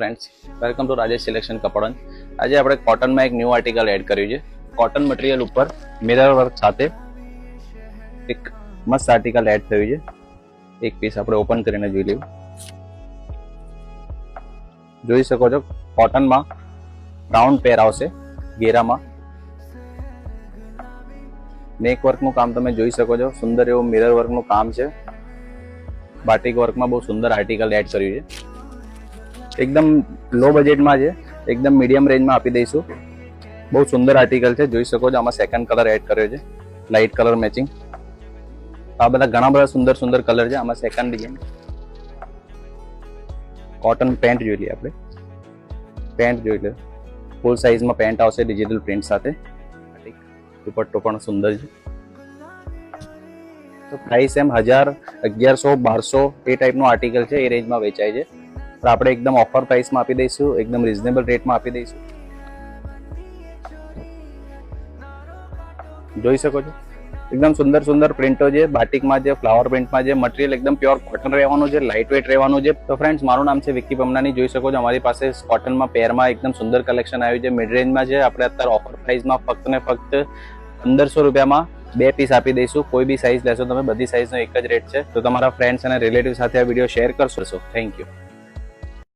Friends welcome to Rajesh selection કપડન આજે આપણે કોટનમાં એક ન્યૂ આર્ટિકલ એડ કર્યું છે. કોટન મટીરિયલ ઉપર મિરર વર્ક સાથે એક મસ્ત આર્ટિકલ એડ થયું છે. એક પીસ આપણે ઓપન કરીને જોઈ લઈએ. જોઈ શકો છો કોટનમાં રાઉન્ડ પેર આવશે ઘેરામાં. નેક વર્કનું કામ તમે જોઈ શકો છો. સુંદર એવું મિરર વર્કનું કામ છે. બાટિક વર્કમાં બહુ સુંદર આર્ટિકલ એડ કર્યું છે. એકદમ લો બજેટમાં છે. એકદમ મીડિયમ રેન્જમાં આપી દઈશું. બહુ સુંદર આર્ટિકલ છે. જોઈ શકો છો આમાં સેકન્ડ કલર એડ કર્યો છે. લાઇટ કલર મેચિંગ આ બધા ઘણા બધા સુંદર સુંદર કલર છે. આમાં સેકન્ડ ડિઝાઇન કોટન પેન્ટ જોઈ લઈએ આપણે. પેન્ટ જોઈ લે. ફૂલ સાઇઝમાં પેન્ટ આવશે ડિજિટલ પ્રિન્ટ સાથે. દુપટ્ટો પણ સુંદર છે. તો પ્રાઇસ એમ હજાર અગિયારસો બારસો એ ટાઈપનું આર્ટિકલ છે. એ રેન્જમાં વેચાય છે. પણ આપણે એકદમ ઓફર પ્રાઇસમાં આપી દઈશું, એકદમ રિઝનેબલ રેટમાં આપી દઈશું. જોઈ શકો છો? એકદમ સુંદર સુંદર પ્રિન્ટો છે બાટિકમાં છે ફ્લાવર પ્રિન્ટમાં છે મટીરિયલ એકદમ પ્યોર કોટન રહેવાનું છે લાઇટ વેટ રહેવાનું છે. તો ફ્રેન્ડ્સ મારું નામ છે વિક્કી પમનાની, જોઈ શકો છો અમારી પાસે કોટનમાં પેરમાં એકદમ સુંદર કલેક્શન આવ્યું છે. મિડ રેન્જમાં છે, આપણે અત્યારે ઓફર પ્રાઇસમાં ફક્ત ને ફક્ત પંદરસો રૂપિયામાં બે પીસ આપી દઈશું. કોઈ બી સાઇઝ લેશો તમે, બધી સાઇઝનો એક જ રેટ છે. તો તમારા ફ્રેન્ડ્સ અને રિલેટિવ સાથે આ વીડિયો શેર કરશો. Thank you